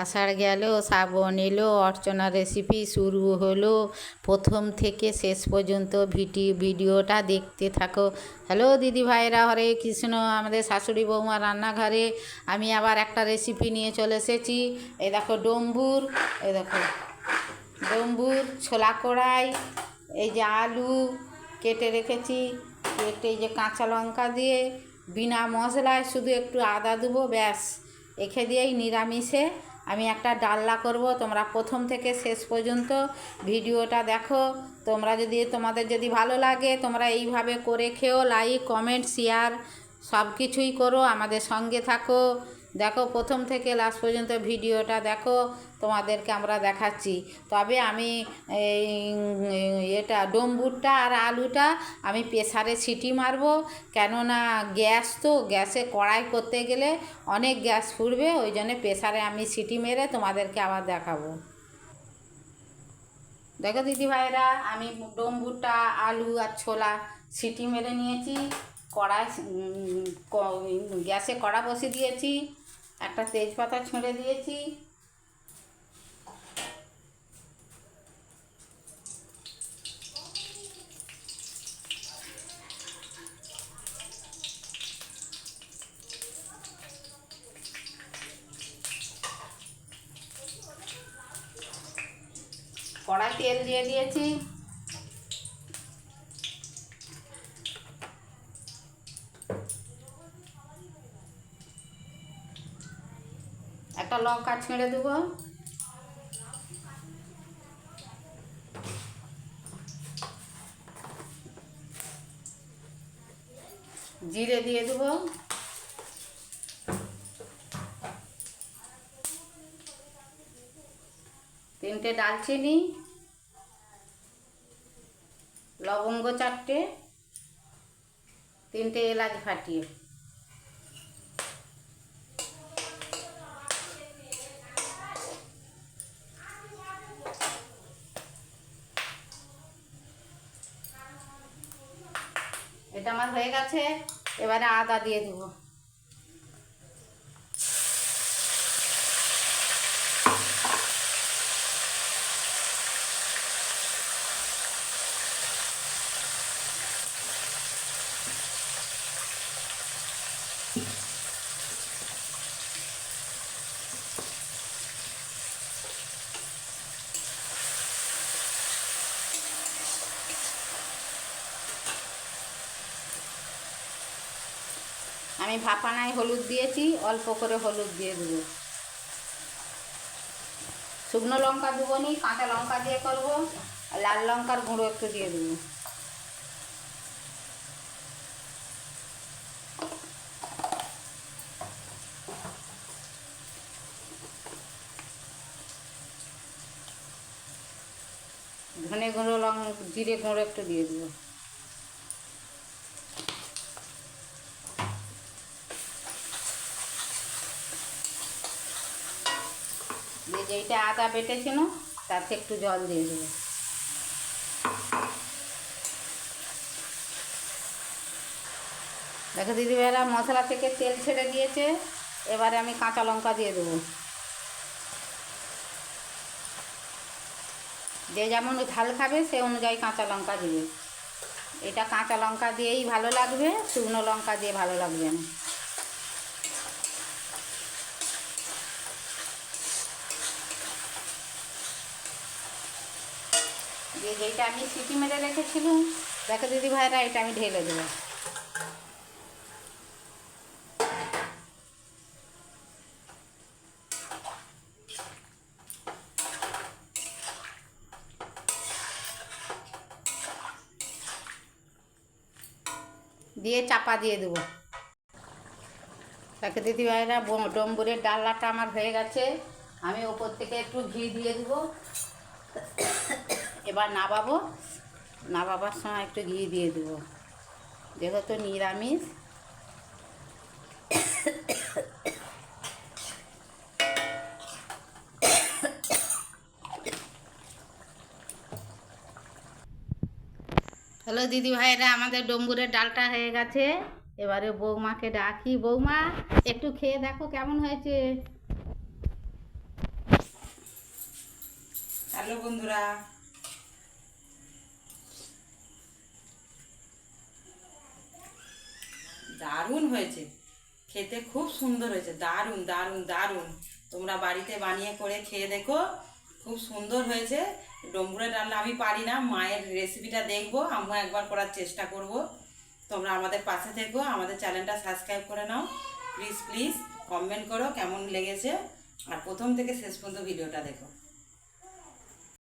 আষাঢ় গেল, শ্রাবণ এলো, অর্চনা রেসিপি শুরু হলো। প্রথম থেকে শেষ পর্যন্ত ভিডি ভিডিওটা দেখতে থাকো। হ্যালো দিদি ভাইরা, হরে কৃষ্ণ, আমাদের শাশুড়ি বৌমা রান্নাঘরে আমি আবার একটা রেসিপি নিয়ে চলে এসেছি। এই দেখো ডম্বুর এই দেখো ডম্বুর, ছোলা কড়াই, এই যে আলু কেটে রেখেছি। কেটে এই যে কাঁচা লঙ্কা দিয়ে বিনা মশলায় শুধু একটু আদা দেবো, ব্যাস। এখে দিয়েই নিরামিষে আমি একটা ডাল্লা করব, তোমরা প্রথম থেকে শেষ পর্যন্ত ভিডিওটা দেখো। তোমরা যদি, তোমাদের যদি ভালো লাগে, তোমরা এইভাবে করে খেও লাইক কমেন্ট শেয়ার সব কিছুই করো আমাদের সঙ্গে থাকো। দেখো, প্রথম থেকে লাস্ট পর্যন্ত ভিডিওটা দেখো, তোমাদেরকে আমরা দেখাচ্ছি। তবে আমি এই এটা ডম্বুরটা আর আলুটা আমি প্রেসারে সিটি মারবো, কেননা গ্যাস তো, গ্যাসে কড়াই করতে গেলে অনেক গ্যাস ফুটবে, ওই জন্য প্রেসারে আমি সিটি মেরে তোমাদেরকে আবার দেখাবো। দেখো দিদি ভাইরা আমি ডম্বুরটা আলু আর ছোলা সিটি মেরে নিয়েছি, কড়াই গ্যাসে কড়া বসিয়ে দিয়েছি। একটা তেজপাতা ছেড়ে দিয়েছি। কড়াই তেল দিয়ে দিয়েছি। একটা লঙ্কা ছেড়ে দেবো। জিরে দিয়ে দেবো। তিনটে ডালচিনি লবঙ্গ চারটে তিনটে এলাচ ফাটিয়ে আমার হয়ে গেছে। এবারে আদা দিয়ে দেবো। আমি ভাপানায় হলুদ দিয়েছি, অল্প করে হলুদ দিয়ে দেবো। শুকনো লঙ্কা দেবো নি, কাঁচা লঙ্কা দিয়ে করব লাল লঙ্কার গুঁড়ো একটু দিয়ে দেবো। ধনে গুঁড়ো লং, জিরে গুঁড়ো একটু দিয়ে দেবো। দিয়ে যেইটা আদা বেটেছিল, তাতে একটু জল দিয়ে দেবো। দেখো দিদিভাইরা মশলা থেকে তেল ছেড়ে দিয়েছে, এবারে আমি কাঁচা লঙ্কা দিয়ে দেবো। যে যেমন ঝাল খাবে, সে অনুযায়ী কাঁচা লঙ্কা দিবে। এটা কাঁচা লঙ্কা দিয়েই ভালো লাগবে, শুকনো লঙ্কা দিয়ে ভালো লাগবে না। দিয়ে যেইটা আমি সিটি মেরে রেখেছিলাম। দেখো দিদি ভাইরা এটা আমি ঢেলে দেবো। দিয়ে চাপা দিয়ে দেবো। দেখো দিদি ভাইরা ডম্বুরের ডাল্লাটা আমার হয়ে গেছে। আমি ওপর থেকে একটু ঘি দিয়ে দেবো। এবার নাবাবো। নাবাবার সময় একটু ঘি দিয়ে দেবো। যেহেতু নিরামিষ। হ্যালো দিদি ভাইরা আমাদের ডম্বুরের ডালটা হয়ে গেছে। এবারে বৌমাকে ডাকি। বৌমা, একটু খেয়ে দেখো কেমন হয়েছে। হ্যালো বন্ধুরা। দারুণ হয়েছে। খেতে খুব সুন্দর হয়েছে। দারুণ দারুণ দারুণ। তোমরা বাড়িতে বানিয়ে করে খেয়ে দেখো। খুব সুন্দর হয়েছে। ডম্বুরে রান্না আমি পারি না। মায়ের রেসিপিটা দেখব। আমিও একবার করার চেষ্টা করব। তোমরা আমাদের পাশে থেকো। আমাদের চ্যানেলটা সাবস্ক্রাইব করে নাও। প্লিজ প্লিজ কমেন্ট করো কেমন লেগেছে। আর প্রথম থেকে শেষ পর্যন্ত ভিডিওটা দেখো।